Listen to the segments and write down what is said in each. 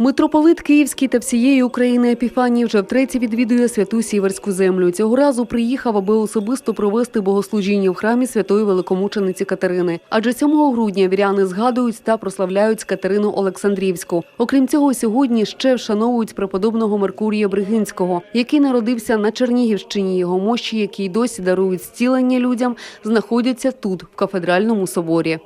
Митрополит Київський та всієї України Епіфаній вже втретє відвідує святу сіверську землю. Цього разу приїхав, аби особисто провести богослужіння в храмі святої великомучениці Катерини. Адже 7 грудня віряни згадують та прославляють Катерину Олександрівську. Окрім цього, сьогодні ще вшановують преподобного Меркурія Бригинського, який народився на Чернігівщині. Його мощі, які й досі дарують зцілення людям, знаходяться тут, в кафедральному соборі.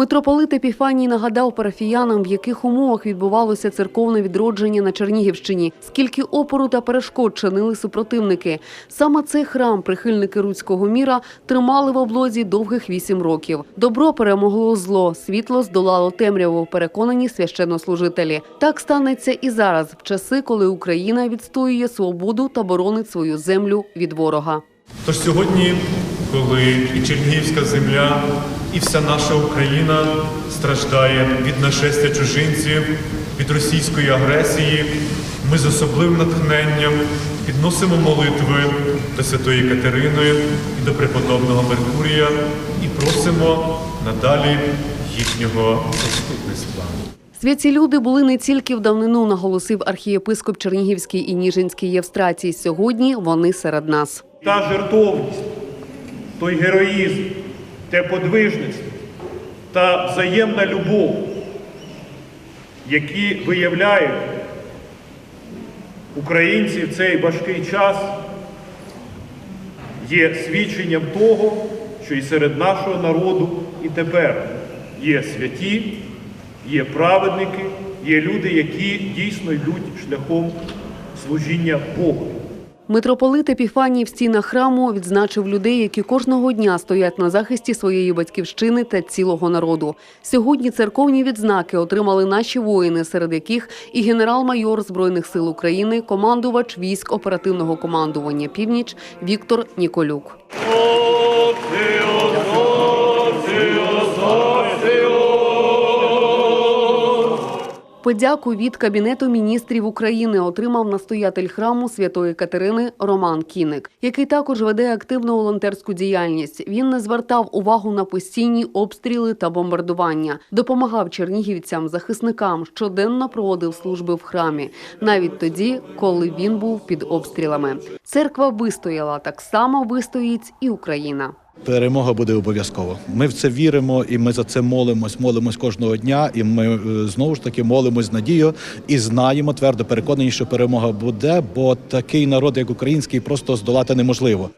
Митрополит Епіфаній нагадав парафіянам, в яких умовах відбувалося церковне відродження на Чернігівщині, скільки опору та перешкод чинили супротивники. Саме цей храм прихильники руського міра тримали в облозі довгих вісім років. Добро перемогло зло, світло здолало темряву. Переконані священнослужителі. Так станеться і зараз, в часи, коли Україна відстоює свободу та боронить свою землю від ворога. Тож сьогодні, коли і Чернігівська земля, і вся наша Україна страждає від нашестя чужинців, від російської агресії, ми з особливим натхненням підносимо молитви до Святої Катерини і до преподобного Меркурія і просимо надалі їхнього заступництва. Святі люди були не тільки в давнину, наголосив архієпископ Чернігівський і Ніжинський Євстратій. Сьогодні вони серед нас. Та жертовність, той героїзм, те подвижництво та взаємна любов, які виявляють українці в цей важкий час, є свідченням того, що і серед нашого народу і тепер є святі, є праведники, є люди, які дійсно йдуть шляхом служіння Богу. Митрополит Епіфаній в стінах храму відзначив людей, які кожного дня стоять на захисті своєї батьківщини та цілого народу. Сьогодні церковні відзнаки отримали наші воїни, серед яких і генерал-майор збройних сил України, командувач військ оперативного командування Північ Віктор Ніколюк. Подяку від Кабінету міністрів України отримав настоятель храму Святої Катерини Роман Кіник, який також веде активну волонтерську діяльність. Він не звертав увагу на постійні обстріли та бомбардування, допомагав чернігівцям, захисникам, щоденно проводив служби в храмі, навіть тоді, коли він був під обстрілами. Церква вистояла так само вистоїть і Україна. Перемога буде обов'язково. Ми в це віримо, і ми за це молимось, молимось кожного дня. І ми е, знову ж таки молимось з надією і знаємо твердо переконані, що перемога буде, бо такий народ, як український, просто здолати неможливо.